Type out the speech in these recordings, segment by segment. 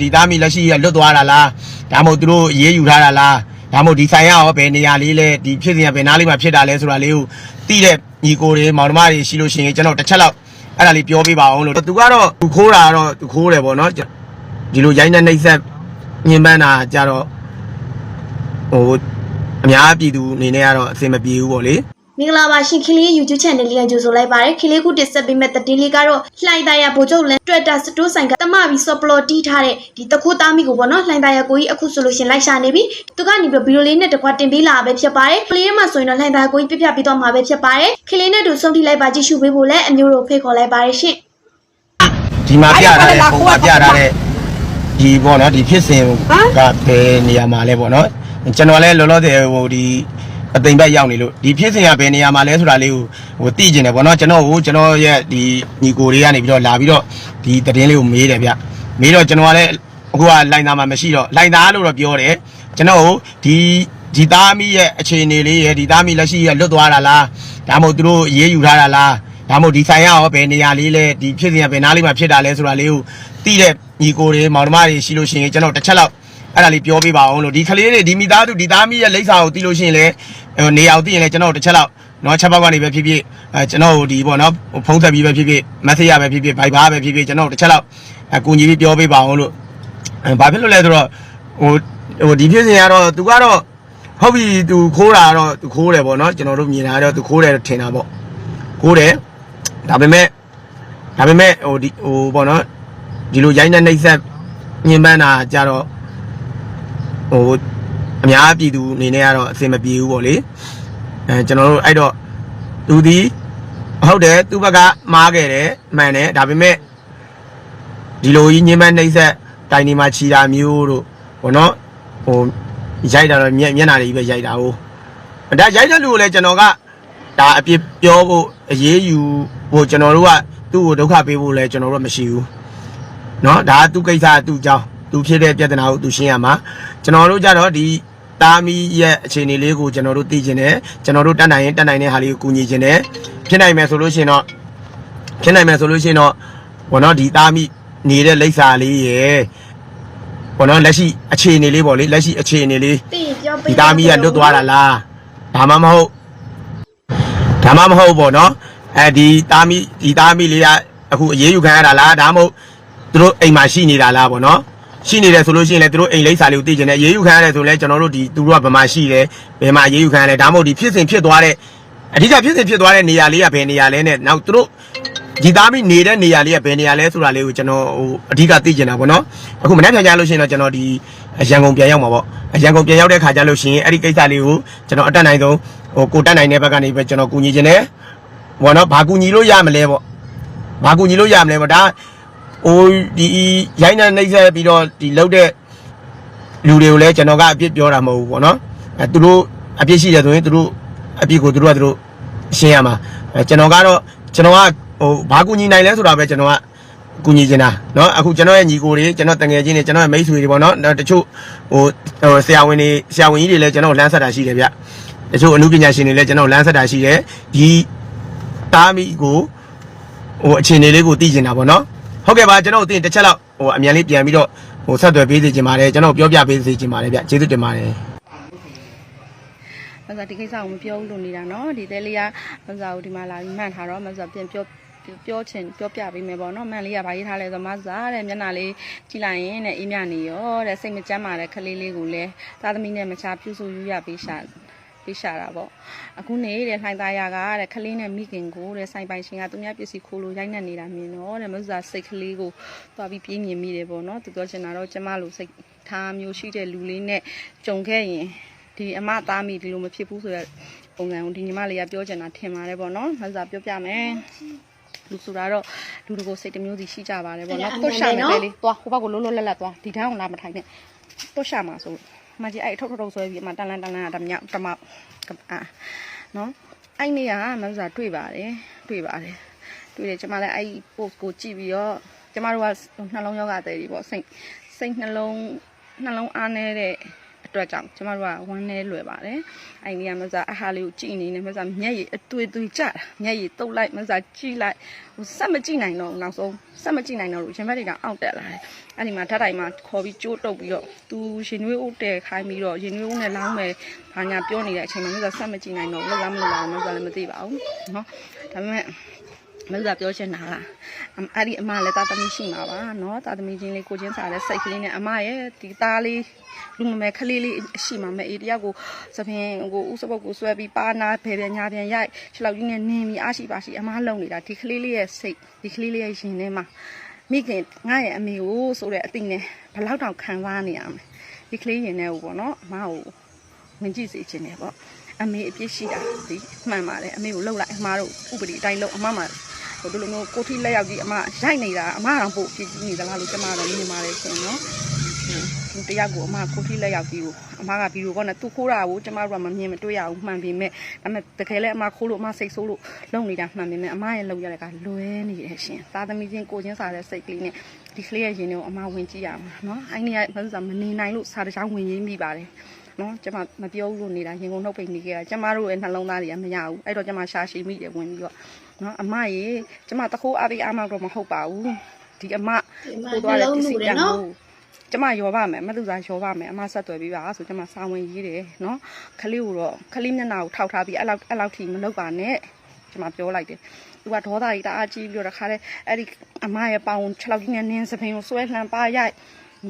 ဒီသားမီလက်ရှိရလွတ်သွားတာလားဒါမှမဟုတ်သူတို့အေးယူထားတာလားဒါမှမဟုတ်ဒီဆိုင်ရရောဘယ်နေရာလေးလဲဒီဖြစ်စဉ်ကဘယ်နားလေးမှာဖြစ်တာလဲဆိုတာလေးကိုသိတဲ့ညီကိုတွေမောင်နှမတွေရှိလို့ရှိရင်ကျွန်တော်တစ်ချက်လောက်အဲ့ဒါလေးပြောပြပါအောင်လို့သူကတော့သူခိုးတာကတော့သူခိုးတယ်ပေါ့နော်ဒီလိုရိုင်းတဲ့နှိပ်ဆက်ညင်ပန်းတာကြတော့ဟိုအများပြည်သူအနေနဲ့ကတော့အဆင်မပြေဘူးပေါ့လေ မင်္ဂလာပါရှင်ခင်လေး YouTube channel လေးကကြိုဆိုလိုက်ပါရစေခင်လေးခုတင်ဆက်ပေးမယ့်သတင်းလေးကတော့လှိုင်သားရဗိုလ်ချုပ်လန် Twitter စတိုးဆိုင်ကတမပြီးဆော့ပလော်တီးထားတဲ့ဒီတခိုးသားမိကိုပေါ့နော်လှိုင်သားရကိုကြီးအခုဆိုလို့ရှင်လိုက်ရှာနေပြီသူကနေပြီးဗီဒီယိုလေးနဲ့တကွာတင်ပေးလာပဲဖြစ်ပါတယ်ကလေးထဲမှာဆိုရင်တော့လှိုင်သားရကိုကြီးပြပြပေးတော့မှာပဲဖြစ်ပါတယ်ခင်လေးနဲ့တူဆုံးထိလိုက်ပါကြည့်ရှုပေးဖို့လည်းအမျိုးတို့ဖိတ်ခေါ်လိုက်ပါရရှင်ဒီမှာပြထားတဲ့ပုံမှာပြထားတဲ့ဒီပေါ့နော်ဒီဖြစ်စဉ်ကဘယ်နေရာမှာလဲပေါ့နော်ကျွန်တော်လည်းလောလောဆယ်ဟိုဒီ အသိမ်ဘက်ရောက်နေလို့ဒီဖြစ်စဉ်ကဘယ်နေရာမှာလဲဆိုတာလေးကိုဟိုသိကျင်တယ်ပေါ့နော်ကျွန်တော်ဟိုကျွန်တော်ရဲ့ဒီညီကိုတွေကနေပြီးတော့လာပြီးတော့ဒီသတင်းလေးကိုမေးတယ်ဗျမေးတော့ကျွန်တော်ကလည်းအခုကလိုင်သားမှာမရှိတော့လိုင်သားလို့တော့ပြောတယ်ကျွန်တော်ဟိုဒီဒီသားမီးရဲ့အခြေအနေလေးရဲ့ဒီသားမီးလက်ရှိရလွတ်သွားတာလားဒါမှမဟုတ်သူတို့အေးယူထားတာလားဒါမှမဟုတ်ဒီဆိုင်ရရောဘယ်နေရာလေးလဲဒီဖြစ်စဉ်ကဘယ်နားလေးမှာဖြစ်တာလဲဆိုတာလေးကိုသိတဲ့ညီကိုတွေမောင်နှမတွေရှိလို့ရှိရင်ကျွန်တော်တစ်ချက်လောက် အဲ့ဒါလေးပြောပြပါအောင်လို့ဒီကလေးတွေဒီမိသားစုဒီသားမီးရဲ့လိပ်စာကိုသိလို့ရှိရင်လည်းဟိုနေရာကိုသိရင်လည်းကျွန်တော်တစ်ချက်လောက်နော်ချက်ပေါက်ကနေပဲဖြစ်ဖြစ်အဲကျွန်တော်ဒီပေါ့နော်ဖုန်းဆက်ပြီးပဲဖြစ်ဖြစ်မက်ဆေ့ရပဲဖြစ်ဖြစ်ဗိုက်ဘာပဲဖြစ်ဖြစ်ကျွန်တော်တစ်ချက်လောက်အကူညီပြီးပြောပြပါအောင်လို့အဲဘာဖြစ်လို့လဲဆိုတော့ဟိုဟိုဒီဖြစ်စဉ်ကတော့သူကတော့ဟုတ်ပြီသူခိုးတာကတော့သူခိုးတယ်ပေါ့နော်ကျွန်တော်တို့မြင်တာကတော့သူခိုးတယ်ထင်တာပေါ့ခိုးတယ်ဒါပေမဲ့ဒါပေမဲ့ဟိုဒီဟိုပေါ့နော်ဒီလိုရိုင်းတဲ့နှိပ်ဆက်ညင်ပန်းတာကြတော့ ဟိုအများပြည်သူအနေနဲ့ကတော့အဆင်မပြေဘူးပေါ့လေအဲကျွန်တော်တို့အဲ့တော့သူဒီဟုတ်တယ်သူ့ဘက်ကမားခဲ့တယ်မှန်တယ်ဒါပေမဲ့ဒီလိုကြီးညင်ပန်းနှိပ်ဆက်တိုင်ဒီမှာခြီတာမျိုးတို့ပေါ့နော်ဟိုရိုက်တာတော့မျက်မျက်နှာတွေကြီးပဲရိုက်တာဟုတ်ဒါရိုက်တဲ့လူကိုလည်းကျွန်တော်က ဒါအပြစ်ပြောဖို့အရေးယူဖို့ကျွန်တော်တို့ကသူ့ကိုဒုက္ခပေးဖို့လည်းကျွန်တော်တို့မရှိဘူးเนาะဒါကသူ့ကိစ္စကသူ့အကြောင်း သူဖြစ်တဲ့ပြဿနာကိုသူရှင်းရမှာကျွန်တော်တို့ကြတော့ဒီတာမီရဲ့အခြေအနေလေးကိုကျွန်တော်တို့သိကျင်တယ်ကျွန်တော်တို့တတ်နိုင်ရင်တတ်နိုင်တဲ့ဟာလေးကိုကူညီကျင်တယ်ဖြစ်နိုင်မယ်ဆိုလို့ရှိရင်တော့ဖြစ်နိုင်မယ်ဆိုလို့ရှိရင်တော့ဘောနော်ဒီတာမီနေတဲ့လိပ်စာလေးရယ်ဘောနော်လက်ရှိအခြေအနေလေးပေါ့လေလက်ရှိအခြေအနေလေးသိရင်ပြောပေးဒီသားမီးကလွတ်သွားတာလားဒါမှမဟုတ်ဒါမှမဟုတ်ပေါ့နော်အဲဒီသားမီးဒီသားမီးလေးကအခုအေးအေးယူခံရတာလားဒါမှမဟုတ်သူတို့အိမ်မှာရှိနေတာလားပေါ့နော် ရှိနေတယ်ဆိုလို့ရှိရင်လည်းသူတို့အိမ်လိပ်စာလေးကိုသိကျင်တယ်အေးအေးယူခံရတယ်ဆိုလည်းကျွန်တော်တို့ဒီသူတို့ကဘယ်မှာရှိတယ်ဘယ်မှာအေးအေးယူခံရလဲဒါမှမဟုတ်ဒီဖြစ်စဉ်ဖြစ်သွားတဲ့အဓိကဖြစ်စဉ်ဖြစ်သွားတဲ့နေရာလေးကဘယ်နေရာလဲနဲ့နောက်သူတို့ဒီသားမီးနေတဲ့နေရာလေးကဘယ်နေရာလဲဆိုတာလေးကိုကျွန်တော်ဟိုအဓိကသိကျင်တာပေါ့နော်အခုမနေ့ပြန်ကြလို့ရှိရင်တော့ကျွန်တော်ဒီရန်ကုန်ပြန်ရောက်မှာပေါ့ရန်ကုန်ပြန်ရောက်တဲ့ခါကျလို့ရှိရင်အဲ့ဒီကိစ္စလေးကိုကျွန်တော်အတက်နိုင်ဆုံးဟိုကိုတက်နိုင်တဲ့ဘက်ကနေပဲကျွန်တော်ကူညီခြင်းတယ်ဘောနော်ဘာကူညီလို့ရမလဲပေါ့ဘာကူညီလို့ရမလဲပေါ့ဒါ ဟိုဒီရိုင်းနေနှိမ့်ဆက်ပြီးတော့ဒီလောက်တဲ့လူတွေကိုလည်းကျွန်တော်ကအပြစ်ပြောတာမဟုတ်ဘူးပေါ့နော်အဲသူတို့အပြစ်ရှိတယ်ဆိုရင်သူတို့အပြစ်ကိုသူတို့ကသူတို့ရှင်းရမှာအဲကျွန်တော်ကတော့ကျွန်တော်ကဟိုဘာကူညီနိုင်လဲဆိုတာပဲကျွန်တော်က ကူညီနေတာเนาะအခုကျွန်တော်ရဲ့ညီကိုတွေကျွန်တော်တငယ်ချင်းတွေကျွန်တော်ရဲ့မိတ်ဆွေတွေပေါ့เนาะတချို့ဟိုဟိုဆရာဝန်တွေဆရာဝန်ကြီးတွေလည်းကျွန်တော်လမ်းဆက်တာရှိတယ်ဗျတချို့အမှုပညာရှင်တွေလည်းကျွန်တော်လမ်းဆက်တာရှိတယ်ဒီတားမိကိုဟိုအခြေအနေလေးကိုသိကျင်တာပေါ့เนาะ ဟုတ်ကဲ့ပါကျွန်တော်တို့တင်တစ်ချက်လောက်ဟိုအမြန်လေးပြန်ပြီးတော့ဟိုဆက်သွယ်ပေးစေချင်ပါတယ်ကျွန်တော်ပြောပြပေးစေချင်ပါတယ်ဗျကျေးဇူးတင်ပါတယ်မဆာဒီကိစ္စကိုမပြောဘူးလို့နေတာနော်ဒီတဲလေးကမဆာကိုဒီမှာလာပြီးမှန်ထားတော့မဆာပြန်ပြောပြောချင်ပြောပြပေးမယ်ပေါ့နော်မှန်လေးကဗာရေးထားလဲဆိုမဆာတဲ့မျက်နှာလေးကြည့်လိုက်ရင်တဲ့အေးမြနေရောတဲ့စိတ်မကြမ်းပါတဲ့ခလေးလေးကိုလည်းသားသမီးနဲ့မချပြုစုယူရပေးရှာ ပေးရှာတာပေါ့အခုနေတဲ့လှိုင်သားရကတဲ့ခလေးနဲ့မိခင်ကိုတဲ့စိုင်ပိုင်ရှင်ကသူများပစ္စည်းခိုးလို့ရိုက်နှက်နေတာမြင်တော့တဲ့မဆာစိတ်ကလေးကိုသွားပြီးပြေးမြင်မိတယ်ပေါ့နော်သူပြောချင်တာတော့ကျမလိုစိတ်ထားမျိုးရှိတဲ့လူလေးနဲ့ကြုံခဲ့ရင်ဒီအမသားမိဒီလိုမဖြစ်ဘူးဆိုတော့ပုံစံကိုဒီညီမလေးကပြောချင်တာထင်ပါတယ်ပေါ့နော်။မဆာပြောပြမယ်။လူဆိုတာတော့လူတကိုစိတ်တစ်မျိုးစီရှိကြပါတယ်ပေါ့နော်။တွတ်ရှာမယ်ပဲလေ။သွားဟိုဘက်ကိုလုံးလုံးလက်လက်သွားဒီတန်းကိုလာမထိုင်နဲ့။တွတ်ရှာမှာဆို မကြီးအဲ့ထုတ်ထုတ်ထုတ်ဆွဲပြီးအမတန်လန်တန်လန်ကတမြောက်တမောက်အာနော်။အဲ့နေ့ကမဆာတွေ့ပါတယ်။တွေ့ပါတယ်။တွေ့တယ်ကျမလည်းအဲ့ post ကိုကြည့်ပြီးတော့ကျမတို့ကနှလုံးယောဂတဲ့ဒီပေါ့စိတ်စိတ်နှလုံးနှလုံးအားနေတဲ့ အအတွက်ကြောင့်ကျမတို့ကဝမ်းနေလွယ်ပါတယ်အဲ့ဒီကမစားအဟာလေးကိုကြည့်နေနေမစားမျက်ရည်အသွေးသွေးကြတာမျက်ရည်တုပ်လိုက်မစားကြည့်လိုက်ဟိုစက်မကြည့်နိုင်တော့ဘူးနောက်ဆုံးစက်မကြည့်နိုင်တော့ဘူးရင်ဘတ်တွေကအောင့်တက်လာတယ်အဲ့ဒီမှာဓာတ်တိုင်မှာခေါ်ပြီးကြိုးတုပ်ပြီးတော့သူရင်နွေးဦးတဲခိုင်းပြီးတော့ရင်နွေးဦးနဲ့လောင်းမယ်ဘာညာပြောနေတဲ့အချိန်မှာမစားစက်မကြည့်နိုင်တော့ဘူးလောက်လားမလောက်လားမစားလည်းမသိပါဘူးနော်ဒါပေမဲ့ မလို့ပြောချင်တာလားအမအဲ့ဒီအမလည်းတာသမီရှိမှာပါเนาะတာသမီချင်းလေးကိုချင်းစားတဲ့စိတ်ကလေးနဲ့အမရဲ့ဒီသားလေးလူမမဲခလေးလေးရှိမှာမဲအေးတယောက်ကိုသဖြင့်ကိုဥစပုတ်ကိုဆွဲပြီးပါနာဖယ်ပြန်ညာပြန်ရိုက်ခြေလောက်ကြီးနဲ့နင်းပြီးအားရှိပါရှိအမလုံနေတာဒီကလေးလေးရဲ့စိတ်ဒီကလေးလေးရဲ့ရှင်ထဲမှာမိခင်ငါရဲ့အမေကိုဆိုတဲ့အသိနဲ့ဘယ်လောက်တောင်ခံစားနေရမလဲဒီကလေးရင်ထဲကိုပေါ့နော်အမကိုဝင်ကြည့်စေချင်တယ်ပေါ့အမေအပြစ်ရှိတာဒီမှန်ပါတယ်အမေကိုလှုပ်လိုက်အမတို့ဥပဒေအတိုင်းလှုပ်အမမှာ ဟိုဒီလိုမျိုးကိုထိလက်ရောက်ကြီးအမရိုက်နေတာအမကတော့ပို့ပြည့်ကြီးနေသလားလို့ကျမတော့မြင်ပါတယ်ရှင်နော်ဟိုတယောက်ကိုအမကိုထိလက်ရောက်ကြီးကိုအမကဗီဒီယိုကောနဲ့သူခိုးတာကိုကျမတို့ကမမြင်မတွေ့ရဘူးမှန်ပေမဲ့ဒါပေမဲ့တကယ်လည်းအမခိုးလို့အမစိတ်ဆိုးလို့လုံနေတာမှန်ပေမဲ့အမရဲ့လုံရတဲ့ကလွဲနေတယ်ရှင်သားသမီးချင်းကိုချင်းစားတဲ့စိတ်ကလေးနဲ့ဒီကလေးရဲ့ရင်တွေကိုအမဝင်ကြည့်ရမှာနော်အဲ့ဒီကဘာလို့ဆိုမနေနိုင်လို့စားတခြားဝင်ရင်းမိပါတယ်နော်ကျမမပြောဘူးလို့နေတာရင်ကုန်နှုတ်ပိတ်နေခဲ့တာကျမတို့ရဲ့နှလုံးသားတွေကမရဘူးအဲ့တော့ကျမရှာရှိမိတယ်ဝင်ပြီးတော့ နော်အမရေကျမတခိုးအပိအားမတော့မဟုတ်ပါဘူးဒီအမကိုသွားတဲ့ပစ္စည်းတန်ကိုကျမရောပါမယ်မလူစားရောပါမယ်အမဆက်သွယ်ပြီးပါဆိုကျမစာဝင်ရေးတယ်နော်ခလေးကိုတော့ခလေးမျက်နှာကိုထောက်ထားပြီးအဲ့လောက်အဲ့လောက်ထိမလုပ်ပါနဲ့ကျမပြောလိုက်တယ်သူကဒေါသကြီးတအားကြီးပြီးတော့တခါလဲအဲ့ဒီအမရဲ့ပေါင်6လောက်ကြီးနဲ့နင်းစပင်းကိုဆွဲလှန်ပါရိုက်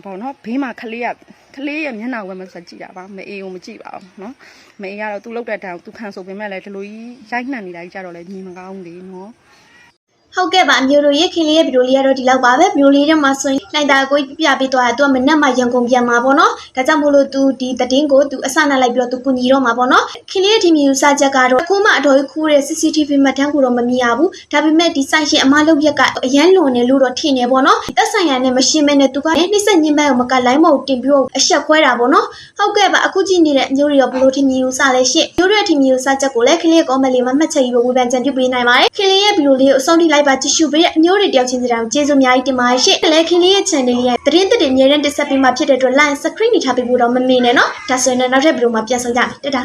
ပေါ့နော်ဘေးမှာခလေးက ခလေးရဲ့မျက်နှာကိုပဲမဆက်ကြည့်တာပါမအေးကိုမကြည့်ပါဘူးနော်မအေးကတော့သူ့လောက်တဲ့တန်းသူခံဆိုပေမဲ့လည်းဒီလိုကြီးရိုက်နှံ့နေတာကြီးကြတော့လည်းမြင်မကောင်းဘူးလေနော် ဟုတ်ကဲ့ပါအမျိုးတို့ရဲ့ခင်လေးရဲ့ဗီဒီယိုလေးကတော့ဒီလောက်ပါပဲဗီဒီယိုလေးထဲမှာဆိုရင်လိုက်တာကိုပြပြပေးသွားတာသူကမနက်မှရန်ကုန်ပြန်มาပေါ့နော်ဒါကြောင့်မို့လို့သူဒီသတင်းကိုသူအစနာလိုက်ပြီးတော့သူကူညီတော့မှာပေါ့နော်ခင်လေးရဲ့ဒီမျိုးစာချက်ကတော့အခုမှအတော်ကြီးခူးတဲ့ CCTV မှတ်တမ်းကိုတော့မမြင်ရဘူးဒါပေမဲ့ဒီဆိုင်ရှင်အမလုပ်ရက်ကအရန်လွန်နေလို့တော့ထင်နေပေါ့နော်တက်ဆိုင်ရနဲ့မရှင်းမဲနဲ့သူကနှိစက်ညင်းမဲကိုမကလိုင်းမကိုတင်ပြီးတော့အဆက်ခွဲတာပေါ့နော်ဟုတ်ကဲ့ပါအခုကြည့်နေတဲ့အမျိုးတွေရောဘလို့ထင်မြင်ယူစလဲရှင့်မျိုးတွေထင်မြင်ယူစချက်ကိုလည်းခင်လေးရဲ့ comment လေးမှာမှတ်ချက်ယူဖို့ဝေဖန်ကြံပြုပေးနိုင်ပါတယ်ခင်လေးရဲ့ဗီဒီယိုလေးကိုအဆုံးထိလိုက်ပါကြည့်ရှုပေးတဲ့အမျိုးတွေတယောက်ချင်းစီတိုင်းကိုကျေးဇူးအများကြီးတင်ပါတယ်ရှင့်လည်းခင်လေးရဲ့ channel လေးရဲ့သတင်းသက်တွေအများနဲ့တက်ဆက်ပေးမှဖြစ်တဲ့အတွက် line screen နေထားပေးဖို့တော့မမေ့နဲ့နော်ဒါဆိုရင်လည်းနောက်ထပ်ဗီဒီယိုမှာပြန်ဆောင်ကြမယ်တက်တာ